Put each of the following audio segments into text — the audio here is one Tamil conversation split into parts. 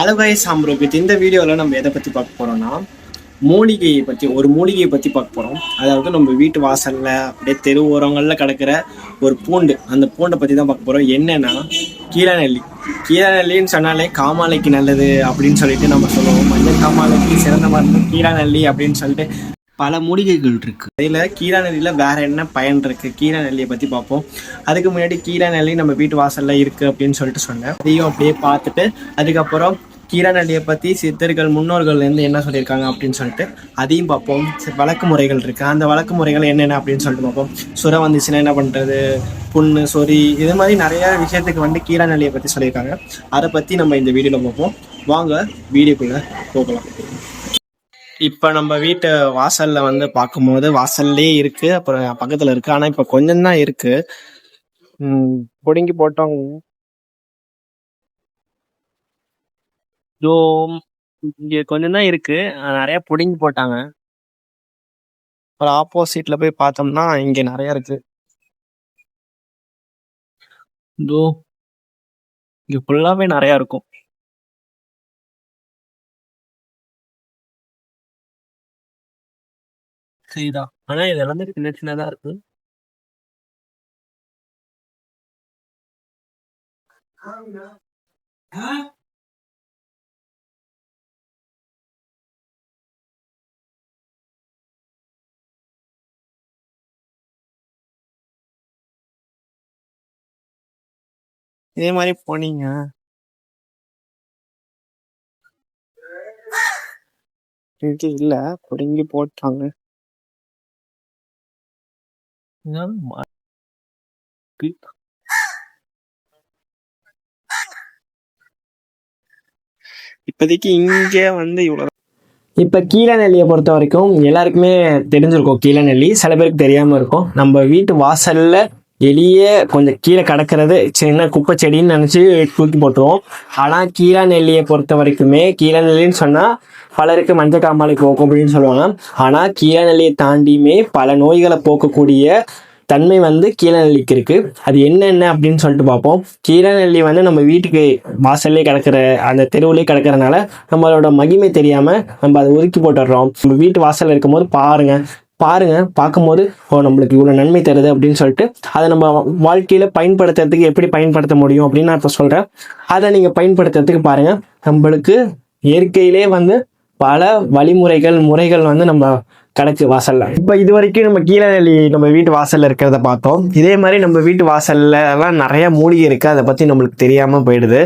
அளவாய் சாம்பிரோக்கு இந்த வீடியோவில் நம்ம எதை பற்றி பார்க்க போகிறோம்னா மூலிகையை பற்றி ஒரு மூலிகையை பற்றி பார்க்க போகிறோம் அதாவது நம்ம வீட்டு வாசலில் அப்படியே தெரு ஓரங்களில் கிடக்கிற ஒரு பூண்டு. அந்த பூண்டை பற்றி தான் பார்க்க போகிறோம் என்னென்னா கீழநெல்லி. கீழநெல்லின்னு சொன்னாலே காமாலைக்கு நல்லது அப்படின்னு சொல்லிட்டு நம்ம சொல்லுவோம். மஞ்சள் காமாலைக்கு சிறந்த மருந்து கீழநெல்லி அப்படின்னு சொல்லிட்டு பல மூலிகைகள் இருக்கு. அதில் கீழநெல்லியில் வேற என்ன பயன் இருக்கு? கீழநெல்லியை பற்றி பார்ப்போம் அதுக்கு முன்னாடி கீழநெல்லி நம்ம வீட்டு வாசல்ல இருக்கு அப்படின்னு சொல்லிட்டு சொன்னேன். அதையும் அப்படியே பார்த்துட்டு அதுக்கப்புறம் கீழநெல்லியை பற்றி சித்தர்கள் முன்னோர்கள்லேருந்து என்ன சொல்லியிருக்காங்க அப்படின்னு சொல்லிட்டு அதையும் பார்ப்போம் வழக்கு முறைகள் இருக்கு. அந்த வழக்கு முறைகள் என்னென்ன அப்படின்னு சொல்லிட்டு பார்ப்போம் சுரை வந்துச்சுன்னா என்ன பண்ணுறது புண்ணு சொறி இது மாதிரி நிறைய விஷயத்துக்கு வந்து கீழநெல்லியை பற்றி சொல்லியிருக்காங்க. அதை பற்றி நம்ம இந்த வீடியோவில் பார்ப்போம் வாங்க வீடியோக்குள்ளே போகலாம். இப்போ நம்ம வீட்டு வாசல்ல வந்து பார்க்கும்போது வாசல்லே இருக்கு அப்புறம் பக்கத்துல இருக்கு. ஆனா இப்போ கொஞ்சம் தான் இருக்கு. பிடுங்கி போட்டோம். ஜோ இங்க கொஞ்சம் தான் இருக்கு. நிறைய பிடுங்கி போட்டாங்க. அப்புறம் ஆப்போசிட்ல போய் பார்த்தோம்னா இங்க நிறைய இருக்கு. இதோ இங்க ஃபுல்லாவே நிறைய இருக்கும். சரிதா ஆனா இது எல்லாமே சின்ன சின்னதா இருக்கு. இதே மாதிரி போனீங்க. இது இல்ல பிடுங்கி போட்டாங்க. இதெல்லாம் மா- இப்போதைக்கு இங்க வந்து இவ்வளோ இப்போ கீழநெல்லியை பொறுத்த வரைக்கும் எல்லாருக்குமே தெரிஞ்சிருக்கும் கீழநெல்லி. சில பேருக்கு தெரியாம இருக்கும். நம்ம வீட்டு வாசல்ல எளிய கொஞ்சம் கீழே கிடக்கிறது. சின்ன குப்பை செடின்னு நினச்சி தூக்கி போட்டுருவோம் ஆனால் கீழநெல்லியை பொறுத்த வரைக்குமே கீழநெல்லின்னு சொன்னால் பலருக்கு மஞ்சள் காமாலை போக்கும் அப்படின்னு சொல்லுவாங்க. ஆனால் கீழநெல்லியை தாண்டியுமே பல நோய்களை போக்கக்கூடிய தன்மை வந்து கீழநெல்லிக்கு இருக்கு. அது என்னென்ன அப்படின்னு சொல்லிட்டு பார்ப்போம். கீழநெல்லி வந்து நம்ம வீட்டுக்கு வாசல்லே கிடக்கிற அந்த தெருவுலேயே கிடக்கிறனால நம்மளோட மகிமை தெரியாம நம்ம அதை ஒதுக்கி போட்டுடுறோம். நம்ம வீட்டு வாசல்ல இருக்கும்போது பாருங்க பாருங்க பார்க்கும்போது ஓ நம்மளுக்கு இவ்வளோ நன்மை தருது அப்படின்னு சொல்லிட்டு அதை நம்ம வாழ்க்கையில பயன்படுத்துறதுக்கு எப்படி பயன்படுத்த முடியும் அப்படின்னு நான் இப்போ சொல்றேன். அதை நீங்க பயன்படுத்துறதுக்கு பாருங்க. நம்மளுக்கு இயற்கையிலே வந்து பல வழிமுறைகள் முறைகள் வந்து நம்ம கிடைச்சு வாசல்ல. இப்போ இது வரைக்கும் நம்ம கீழநெல்லி நம்ம வீட்டு வாசல்ல இருக்கிறத பார்த்தோம். இதே மாதிரி நம்ம வீட்டு வாசல்ல எல்லாம் நிறைய மூலிகை இருக்கு. அதை பத்தி நம்மளுக்கு தெரியாம போயிடுது.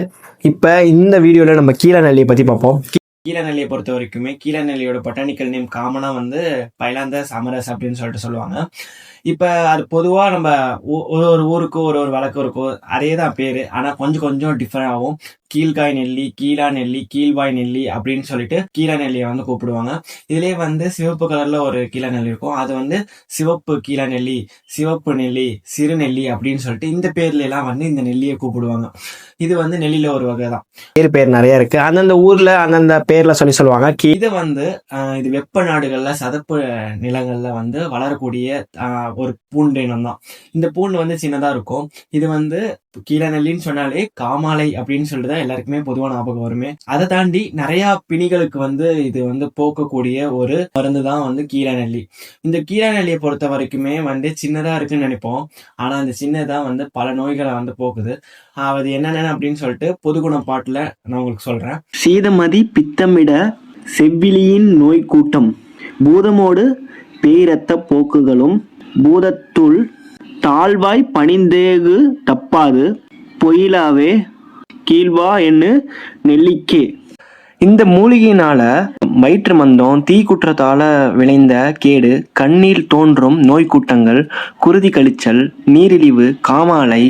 இப்போ இந்த வீடியோல நம்ம கீழநெல்லியை பத்தி பார்ப்போம். கீழநெல்லியை பொறுத்த வரைக்குமே கீழநெல்லியோட பொட்டானிக்கல் நேம் காமனா வந்து பைலாந்தஸ் அமரஸ் அப்படின்னு சொல்லிட்டு சொல்லுவாங்க. இப்போ அது பொதுவாக நம்ம ஒரு ஒரு ஊருக்கு ஒரு ஒரு வழக்கு இருக்கும் அதே தான் பேர். ஆனால் கொஞ்சம் கொஞ்சம் டிஃப்ரெண்ட் ஆகும் கீழ்காய் நெல்லி கீழா நெல்லி கீழ்வாய் நெல்லி அப்படின்னு சொல்லிட்டு கீழா நெல்லியை வந்து கூப்பிடுவாங்க. இதுலேயே வந்து சிவப்பு கலர்ல ஒரு கீழா நெல்லி இருக்கும். அது வந்து சிவப்பு கீழா நெல்லி சிவப்பு நெல்லி சிறு நெல்லி அப்படின்னு சொல்லிட்டு இந்த பேர்ல எல்லாம் வந்து இந்த நெல்லியை கூப்பிடுவாங்க. இது வந்து நெல்லியில ஒரு வகை தான் பேர் பேர் நிறைய இருக்கு. அந்தந்த ஊர்ல அந்தந்த பேர்ல சொல்லி சொல்லுவாங்க. இது வந்து இது வெப்ப நாடுகள்ல சதுப்பு நிலங்கள்ல வந்து வளரக்கூடிய ஒரு பூண்டு இனம் தான். இந்த பூண்டு வந்து சின்னதா இருக்கும். இது வந்து கீழநெல்லின்னு சொன்னாலே காமாலை அப்படின்னு சொல்லிட்டு தான் எல்லாருக்குமே பொதுவான ஞாபகம் வருமே. அதை தாண்டி நிறைய பிணிகளுக்கு வந்து இது வந்து போக்கக்கூடிய ஒரு மருந்து தான் வந்து கீழநெல்லி இந்த கீழநெல்லியை பொறுத்த வரைக்குமே வந்து சின்னதா இருக்குன்னு நினைப்போம். ஆனா அந்த சின்னதா வந்து பல நோய்களை வந்து போக்குது. ஆஹ் அது என்னென்ன அப்படின்னு சொல்லிட்டு பொதுகுண பாட்டுல நான் உங்களுக்கு சொல்றேன். சீதமதி பித்தமிட செவ்விலியின் நோய் கூட்டம் பூதமோடு பேரத்த போக்குகளும் பூதத்துள் தாழ்வாய் பணிந்தேகு தப்பாது பொயிலாவே கீழ்வா என்று நெல்லிக்கே. இந்த மூலிகையினால வயிற்று மந்தம் தீக்குற்றத்தால விளைந்த கேடு கண்ணில் தோன்றும் நோய்க்கூட்டங்கள் குருதி கழிச்சல் நீரிழிவு காமாலை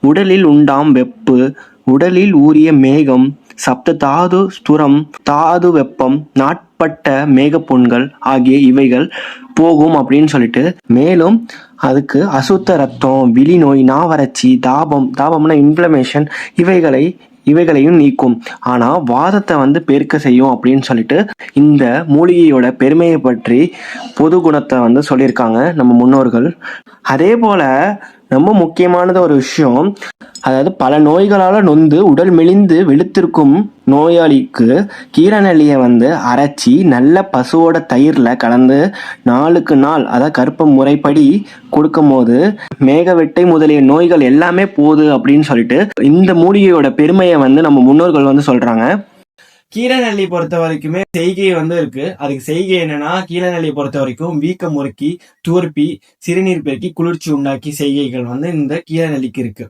உடலில் உண்டாம் வெப்பு உடலில் ஊறிய மேகம் சப்த தாது ஸ்துரம் தாது வெப்பம் நாட்பட்ட மேகப்புண்கள் ஆகிய இவைகள் போகும் அப்படின்னு சொல்லிட்டு. மேலும் அதுக்கு அசுத்த ரத்தம் விழி நோய் நாவறட்சி தாபம் தாபம்னா இன்ஃப்ளமேஷன் இவைகளை இவைகளையும் நீக்கும். ஆனால் வாதத்தை வந்து பெருக்க செய்யும் அப்படின்னு சொல்லிட்டு இந்த மூலிகையோட பெருமையை பற்றி பொது குணத்தை வந்து சொல்லியிருக்காங்க நம்ம முன்னோர்கள். அதே போல ரொம்ப முக்கியமானது ஒரு விஷயம். அதாவது பல நோய்களால் நொந்து உடல் மெலிந்து வெளுத்திருக்கும் நோயாளிக்கு கீரநெல்லியை வந்து அரைச்சி நல்ல பசுவோட தயிரில் கலந்து நாளுக்கு நாள் அதாவது கருப்ப முறைப்படி கொடுக்கும்போது மேகவெட்டை முதலிய நோய்கள் எல்லாமே போகுது அப்படின்னு சொல்லிட்டு இந்த மூலிகையோட பெருமையை வந்து நம்ம முன்னோர்கள் வந்து சொல்கிறாங்க கீழநெல்லி பொறுத்த வரைக்குமே செய்கை வந்து இருக்கு. அதுக்கு செய்கை என்னன்னா கீழநெல்லியை பொறுத்த வரைக்கும் வீக்கம் முறுக்கி துவர்ப்பி சிறுநீர் பெருக்கி குளிர்ச்சி உண்டாக்கி செய்கைகள் வந்து இந்த கீழநெல்லிக்கு இருக்கு.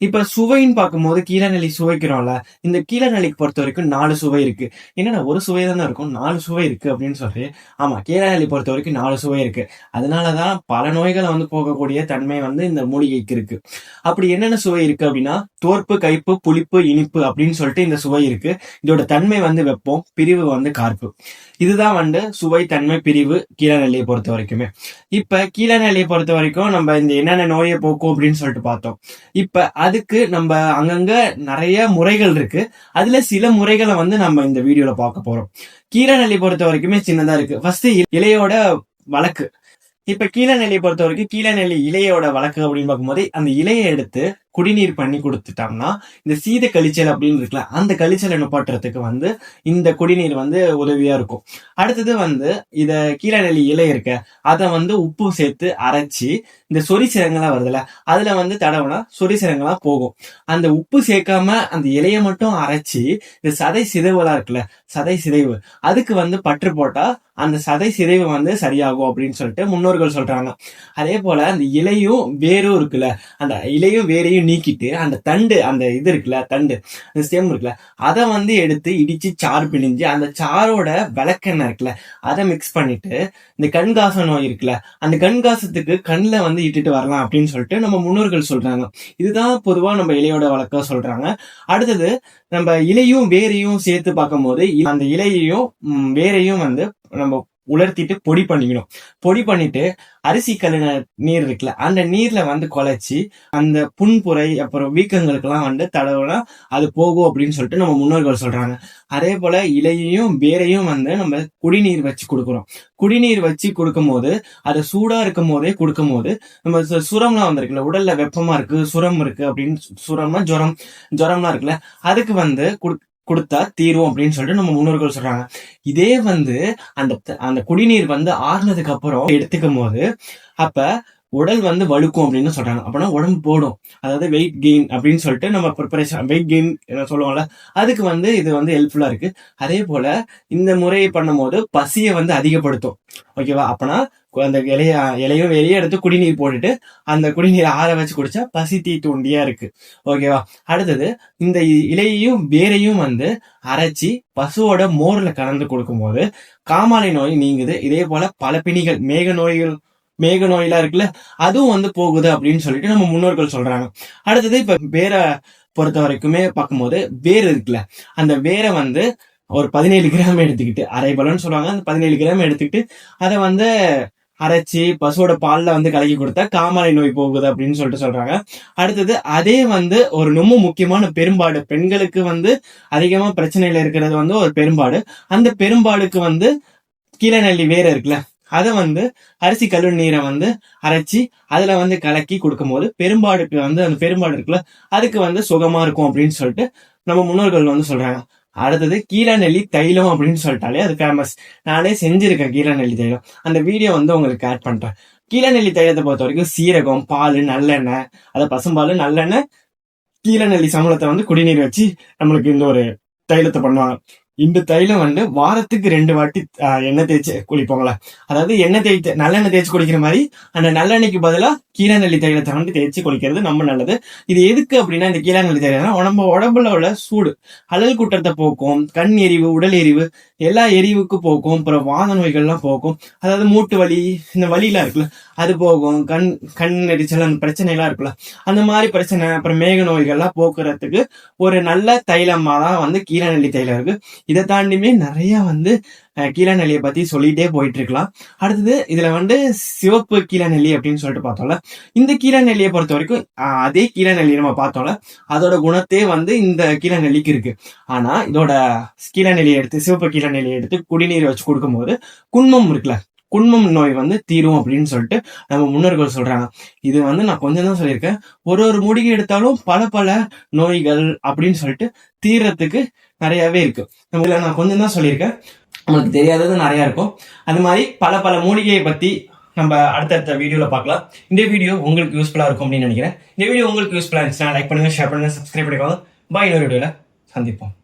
இப்ப சுவைன்னு பார்க்கும்போது கீழநிலை சுவைக்கிறோம்ல இந்த கீழநிலைக்கு பொறுத்த வரைக்கும் நாலு சுவை இருக்கு. என்னன்னா ஒரு சுவை தானே இருக்கும் நாலு சுவை இருக்கு அப்படின்னு சொல்லி ஆமா கீழநிலை பொறுத்த வரைக்கும் நாலு சுவை இருக்கு. அதனாலதான் பல நோய்களை வந்து போகக்கூடிய தன்மை வந்து இந்த மூலிகைக்கு இருக்கு. அப்படி என்னென்ன சுவை இருக்கு அப்படின்னா தோற்பு கைப்பு புளிப்பு இனிப்பு அப்படின்னு சொல்லிட்டு இந்த சுவை இருக்கு. இதோட தன்மை வந்து வெப்பம் பிரிவு வந்து கார்ப்பு. இதுதான் வந்து சுவை தன்மை பிரிவு கீழநிலையை பொறுத்த வரைக்குமே. இப்ப கீழநிலையை பொறுத்த வரைக்கும் நம்ம இந்த என்னென்ன நோயை போக்கும் அப்படின்னு சொல்லிட்டு பார்த்தோம். இப்ப அதுக்கு நம்ம அங்கங்க நிறைய முறைகள் இருக்கு. அதுல சில முறைகளை வந்து நம்ம இந்த வீடியோல பார்க்க போறோம். கீரநெல்லி பொறுத்த வரைக்குமே சின்னதா இருக்கு. ஃபர்ஸ்ட் இலையோட வழக்கு. இப்ப கீழநெல்லியை பொறுத்த வரைக்கும் கீழநெல்லி இலையோட வழக்கு அப்படின்னு பார்க்கும்போது அந்த இலையை எடுத்து குடிநீர் பண்ணி கொடுத்துட்டோம்னா இந்த சீத கழிச்சல் அப்படின்னு இருக்குல்ல அந்த கழிச்சலை நுப்பாட்டுறதுக்கு வந்து இந்த குடிநீர் வந்து உதவியா இருக்கும். அடுத்தது வந்து இத கீழநெல்லி இலை இருக்க அதை வந்து உப்பு சேர்த்து அரைச்சி இந்த சொறி சிரங்கெல்லாம் வருதுல்ல அதுல வந்து தடவுனா சொறி சிரங்கெல்லாம் போகும். அந்த உப்பு சேர்க்காம அந்த இலையை மட்டும் அரைச்சி இந்த சதை சிதைவுலாம் இருக்குல்ல சதை சிதைவு அதுக்கு வந்து பற்று போட்டா அந்த சதை சிதைவு வந்து சரியாகும் அப்படின்னு சொல்லிட்டு முன்னோர்கள் சொல்றாங்க. அதே போல அந்த இலையும் வேரும் இருக்குல்ல அந்த இலையும் வேரையும் நீக்கிட்டு அந்த தண்டு அந்த இது இருக்குல்ல தண்டு அந்த ஸ்டெம் இருக்குல்ல அதை வந்து எடுத்து இடிச்சு சாறு பிழிஞ்சு அந்த சாரோட விளக்கெண்ணெய் இருக்குல்ல அதை மிக்ஸ் பண்ணிட்டு இந்த கண்காச நோய் இருக்குல்ல அந்த கண்காசத்துக்கு கண்ணில் வந்து இட்டுட்டு வரலாம் அப்படின்னு சொல்லிட்டு நம்ம முன்னோர்கள் சொல்றாங்க. இதுதான் பொதுவா நம்ம இலையோட வழக்கம் சொல்றாங்க. அடுத்தது நம்ம இலையும் வேரையும் சேர்த்து பார்க்கும்போது அந்த இலையையும் வேரையும் வந்து நம்ம உலர்த்திட்டு பொடி பண்ணிக்கணும். பொடி பண்ணிட்டு அரிசி கழுவின நீர் இருக்குல்ல அந்த நீர்ல வந்து குழைச்சி அந்த புண்புரை அப்புறம் வீக்கங்களுக்கெல்லாம் வந்து தடவுனா அது போகும் அப்படின்னு சொல்லிட்டு நம்ம முன்னோர்கள் சொல்றாங்க. அதே போல இலையையும் வேரையும் வந்து நம்ம குடிநீர் வச்சு கொடுக்குறோம். குடிநீர் வச்சு கொடுக்கும்போது அது சூடா இருக்கும் போதே கொடுக்கும் போது நம்ம சுரம்லாம் வந்திருக்குல்ல உடல்ல வெப்பமா இருக்கு சுரம் இருக்கு அப்படின்னு சுரம்னா ஜுரம் ஜுரம்லாம் இருக்குல்ல அதுக்கு வந்து கொடுத்தா தீரும் அப்படின்னு சொல்லிட்டு நம்ம முன்னோர்கள் சொல்றாங்க. இதே வந்து அந்த அந்த குடிநீர் வந்து ஆறுனதுக்கு அப்புறம் எடுத்துக்கும் போது அப்ப உடல் வந்து வலுக்கும் அப்படின்னு சொல்றாங்க. அப்படின்னா உடம்பு போடும். அதாவது வெயிட் கெயின் அப்படின்னு சொல்லிட்டு நம்ம ப்ரிப்பரேஷன் வெயிட் கெயின் சொல்லுவோம்ல அதுக்கு வந்து இது வந்து ஹெல்ப்ஃபுல்லா இருக்கு. அதே போல இந்த முறையை பண்ணும்போது பசியை வந்து அதிகப்படுத்தும். ஓகேவா அப்பனா அந்த இலைய இலையும் வெளியே எடுத்து குடிநீர் போட்டுட்டு அந்த குடிநீரை ஆற வச்சு குடிச்சா பசி தீ தூண்டியா இருக்கு ஓகேவா அடுத்தது இந்த இலையையும் வேரையும் வந்து அரைச்சி பசுவோட மோர்ல கலந்து கொடுக்கும்போது காமாலை நோய் நீங்குது. இதே போல பல பிணிகள் மேக நோய்கள் மேக நோயெல்லாம் இருக்குல்ல அதுவும் வந்து போகுது அப்படின்னு சொல்லிட்டு நம்ம முன்னோர்கள் சொல்றாங்க. அடுத்தது இப்ப வேரை பொறுத்த வரைக்குமே பார்க்கும்போது வேர் இருக்குல்ல அந்த வேரை வந்து ஒரு பதினேழு கிராம் எடுத்துக்கிட்டு அரை பலன்னு சொல்லுவாங்க அந்த பதினேழு கிராம் எடுத்துக்கிட்டு அதை வந்து அரைச்சி பசுவோட பாலில் வந்து கலக்கி கொடுத்தா காமாலை நோய் போகுது அப்படின்னு சொல்லிட்டு சொல்றாங்க. அடுத்தது அதே வந்து ஒரு ரொம்ப முக்கியமான பெரும்பாடு பெண்களுக்கு வந்து அதிகமா பிரச்சனையில இருக்கிறது வந்து ஒரு பெரும்பாடு. அந்த பெரும்பாடுக்கு வந்து கீழநெல்லி வேற இருக்குல்ல அதை வந்து அரிசி கழுவு நீரை வந்து அரைச்சி அதுல வந்து கலக்கி கொடுக்கும்போது பெரும்பாடுக்கு வந்து அந்த பெரும்பாடு இருக்குல்ல அதுக்கு வந்து சுகமா இருக்கும் அப்படின்னு சொல்லிட்டு நம்ம முன்னோர்கள் வந்து சொல்றாங்க. அடுத்தது கீழநெல்லி தைலம் அப்படின்னு சொல்லிட்டாலே அது ஃபேமஸ் நானே செஞ்சிருக்கேன் கீழநெல்லி தைலம். அந்த வீடியோ வந்து உங்களுக்கு ஆட் பண்றேன். கீழநெல்லி தைலத்தை பொறுத்த வரைக்கும் சீரகம் பால் நல்லெண்ணெய் அதை பசும்பால் நல்லெண்ணெய் கீழநெல்லி சம்பளத்தை வந்து குடிநீர் வச்சு நம்மளுக்கு இந்த ஒரு தைலத்தை பண்ணுவாங்க. இந்த தைலம் வந்து வாரத்துக்கு ரெண்டு வாட்டி எண்ணெய் தேய்ச்சி குளிப்போங்களா? அதாவது எண்ணெய் தேய்த்து நல்லெண்ணெய் தேய்ச்சி குளிக்கிற மாதிரி அந்த நல்லெண்ணெய்க்கு பதிலா கீழநெல்லி தைலத்தை வந்து தேய்ச்சி குளிக்கிறது நம்ம நல்லது. இது எதுக்கு அப்படின்னா இந்த கீழநெல்லி தைலம் நம்ம உடம்புல உள்ள சூடு அழல் குற்றத்தை போக்கும் கண் எரிவு உடல் எரிவு எல்லா எரிவுக்கு போக்கும் அப்புறம் வாத நோய்கள்லாம் போக்கும். அதாவது மூட்டு வலி இந்த வலிலாம் இருக்குல்ல அது போகும் கண் கண் எரிச்சல் அந்த பிரச்சனை எல்லாம் இருக்குல்ல அந்த மாதிரி பிரச்சனை அப்புறம் மேக நோய்கள்லாம் போக்குறதுக்கு ஒரு நல்ல தைலமா தான் வந்து கீழநெல்லி தைலம் இருக்கு. இதை தாண்டியுமே நிறைய வந்து அஹ், கீழநெல்லியை பத்தி சொல்லிட்டே போயிட்டு இருக்கலாம் அடுத்தது இதுல வந்து சிவப்பு கீழநெல்லி அப்படின்னு சொல்லிட்டு பார்த்தோம்ல. இந்த கீழநெல்லியை பொறுத்த வரைக்கும் அதே கீழநெல்லி நம்ம பார்த்தோம்ல. அதோட குணத்தே வந்து இந்த கீழநெல்லிக்கு இருக்கு. ஆனா இதோட கீழநெல்லியை எடுத்து சிவப்பு கீழநெல்லியை எடுத்து குடிநீர் வச்சு கொடுக்கும்போது குன்மம் இருக்குல்ல. குன்மம் நோய் வந்து தீரும் அப்படின்னு சொல்லிட்டு நம்ம முன்னோர்கள் சொல்றாங்க. இது வந்து நான் கொஞ்சம் தான் சொல்லியிருக்கேன். ஒரு ஒரு முடிகை எடுத்தாலும் பல பல நோய்கள் அப்படின்னு சொல்லிட்டு தீர்றதுக்கு நிறையவே இருக்கு. நம்ம இதுல நான் கொஞ்சம் தான் சொல்லியிருக்கேன். உங்களுக்கு தெரியாதது நிறைய இருக்கும். அது மாதிரி பல பல மூலிகையை பத்தி நம்ம அடுத்தடுத்த வீடியோவில் பார்க்கலாம். இந்த வீடியோ உங்களுக்கு யூஸ்ஃபுல்லாக இருக்கும் அப்படின்னு நினைக்கிறேன். இந்த வீடியோ உங்களுக்கு யூஸ்ஃபுல்லாக இருந்துச்சுன்னா லைக் பண்ணுங்க ஷேர் பண்ணுங்க சப்ஸ்கிரைப் பண்ணிக்கோங்க. பாய் இன்னொரு வீடியோவில் சந்திப்போம்.